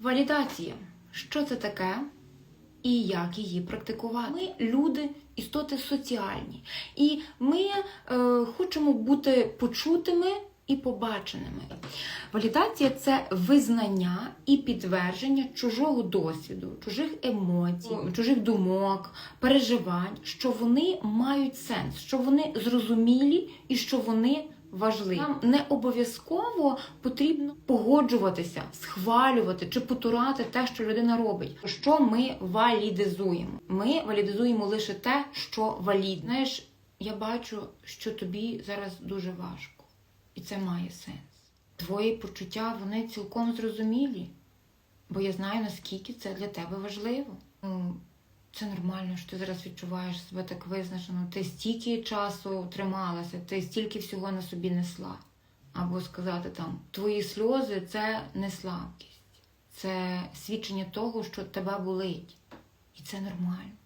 Валідація. Що це таке і як її практикувати? Ми люди, істоти соціальні, і ми е, хочемо бути почутими і побаченими. Валідація це визнання і підтвердження чужого досвіду, чужих емоцій, чужих думок, переживань, що вони мають сенс, що вони зрозумілі і що вони важливі. Нам не обов'язково потрібно погоджуватися, схвалювати чи потурати те, що людина робить. Що ми валідизуємо? Ми валідизуємо лише те, що валідне. Знаєш, я бачу, що тобі зараз дуже важко, і це має сенс. Твої почуття вони цілком зрозумілі, бо я знаю, наскільки це для тебе важливо. Це нормально, що ти зараз відчуваєш себе так визначено. Ти стільки часу трималася, ти стільки всього на собі несла. Або сказати там, твої сльози це не слабкість, це свідчення того, що тебе болить. І це нормально.